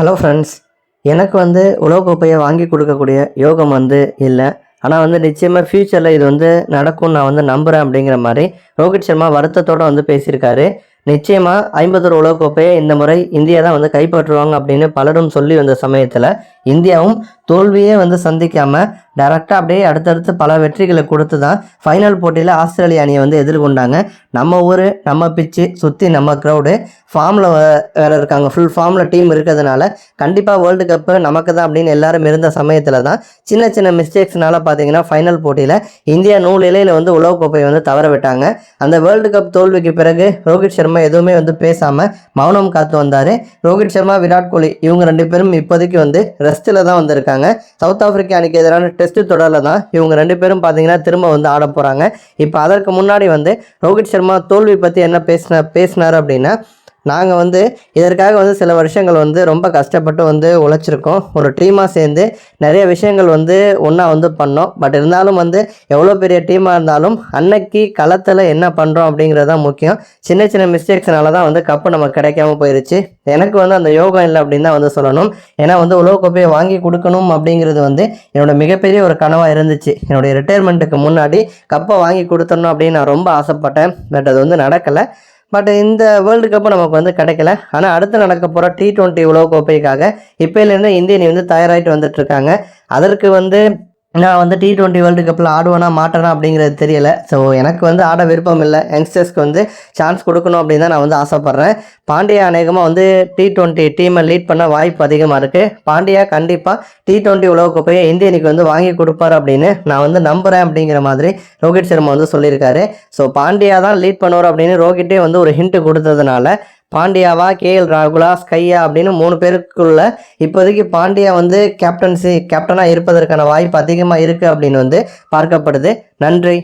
Hello friends எனக்கு வந்து உலகக்கோப்பையை வாங்கி கொடுக்கக்கூடிய யோகம் வந்து இல்லை. ஆனால் வந்து நிச்சயமாக ஃப்யூச்சரில் இது வந்து நடக்கும் நான் வந்து நம்புகிறேன் அப்படிங்கிற மாதிரி ரோஹித் சர்மா வருத்தத்தோடு வந்து பேசியிருக்காரு. நிச்சயமாக ஐம்பத்தொரு உலகக்கோப்பையை இந்த முறை இந்தியா தான் வந்து கைப்பற்றுவாங்க அப்படின்னு பலரும் சொல்லி வந்த சமயத்தில் இந்தியாவும் தோல்வியே வந்து சந்திக்காமல் டைரெக்டாக அப்படியே அடுத்தடுத்து பல வெற்றிகளை கொடுத்து தான் ஃபைனல் போட்டியில் ஆஸ்திரேலிய அணியை வந்து எதிர்கொண்டாங்க. நம்ம ஊர் நம்ம பிச்சு சுற்றி நம்ம க்ரௌடு ஃபார்மில் வேறு இருக்காங்க. ஃபுல் ஃபார்மில் டீம் இருக்கிறதுனால கண்டிப்பாக வேர்ல்டு கப்பு நமக்கு தான் அப்படின்னு எல்லாரும் இருந்த சமயத்தில் தான் சின்ன சின்ன மிஸ்டேக்ஸ்னால பார்த்தீங்கன்னா ஃபைனல் போட்டியில் இந்தியா நூல் இலையில் வந்து உலகக்கோப்பையை வந்து தவற விட்டாங்க. அந்த வேர்ல்டு கப் தோல்விக்கு பிறகு ரோஹித் சர்மா எதுவுமே வந்து பேசாமல் மௌனம் காத்து வந்தார். ரோஹித் சர்மா விராட் கோலி இவங்க ரெண்டு பேரும் இப்போதைக்கு வந்து ரெஸ்ட்டில் தான் வந்திருக்காங்க. சவுத் ஆப்பிரிக்கா அணிக்கு எதிரான டெஸ்ட் தொடரில் தான் இவங்க ரெண்டு பேரும் பார்த்தீங்கன்னா திரும்ப வந்து ஆட போகிறாங்க இப்போ அதற்கு முன்னாடி வந்து ரோஹித் சர்மா தோல்வி பற்றி என்ன பேசின பேசினார் அப்படின்னா நாங்கள் வந்து இதற்காக வந்து சில வருஷங்கள் வந்து ரொம்ப கஷ்டப்பட்டு வந்து உழைச்சிருக்கோம். ஒரு டீமாக சேர்ந்து நிறைய விஷயங்கள் வந்து ஒன்றா வந்து பண்ணோம். பட் இருந்தாலும் வந்து எவ்வளோ பெரிய டீமாக இருந்தாலும் அன்னைக்கு களத்தில் என்ன பண்ணுறோம் அப்படிங்கிறது தான் முக்கியம். சின்ன சின்ன மிஸ்டேக்ஸ்னால தான் வந்து கப்பு நமக்கு கிடைக்காம போயிருச்சு. எனக்கு வந்து அந்த யோகம் இல்லை அப்படின்னு தான் வந்து சொல்லணும். ஏன்னா வந்து உலகக்கோப்பையை வாங்கி கொடுக்கணும் அப்படிங்கிறது வந்து என்னோட மிகப்பெரிய ஒரு கனவாக இருந்துச்சு. என்னுடைய ரிட்டையர்மெண்ட்டுக்கு முன்னாடி கப்பை வாங்கி கொடுத்துடணும் அப்படின்னு நான் ரொம்ப ஆசைப்பட்டேன். பட் அது வந்து நடக்கலை. பட் இந்த வேர்ல்டு கப்பு நமக்கு வந்து கிடைக்கல. ஆனால் அடுத்து நடக்க போகிற டி டுவெண்ட்டி உலகக்கோப்பைக்காக இப்போலேருந்து இந்திய அணி வந்து தயாராகிட்டு வந்துட்டு இருக்காங்க. அதற்கு வந்து நான் வந்து டி டுவெண்ட்டி வேர்ல்டு கப்பில் ஆடுவேனா மாட்டேனா அப்படிங்கிறது தெரியல. ஸோ எனக்கு வந்து ஆட விருப்பம் இல்லை. யங்ஸ்டர்ஸ்க்கு வந்து சான்ஸ் கொடுக்கணும் அப்படின்னு தான் நான் வந்து ஆசைப்பட்றேன். பாண்டியா அநேகமாக வந்து டி டுவெண்ட்டி டீமை லீட் பண்ண வாய்ப்பு அதிகமாக இருக்குது பாண்டியா கண்டிப்பாக டி டுவெண்ட்டி உலகக்கோப்பையை இந்திய அணிக்கு வந்து வாங்கி கொடுப்பாரு அப்படின்னு நான் வந்து நம்புகிறேன் அப்படிங்கிற மாதிரி ரோஹித் சர்மா வந்து சொல்லியிருக்காரு. ஸோ பாண்டியா தான் லீட் பண்ணுவார் அப்படின்னு ரோஹிட்டே வந்து ஒரு ஹிண்ட் கொடுத்ததுனால பாண்டியாவா? கே எல் ராகுலா ஸ்கையா அப்படின்னு மூணு பேருக்குள்ள இப்போதைக்கு பாண்டியா வந்து கேப்டன்சி கேப்டனாக இருப்பதற்கான வாய்ப்பு அதிகமாக இருக்குது அப்படின்னு வந்து பார்க்கப்படுது. நன்றி.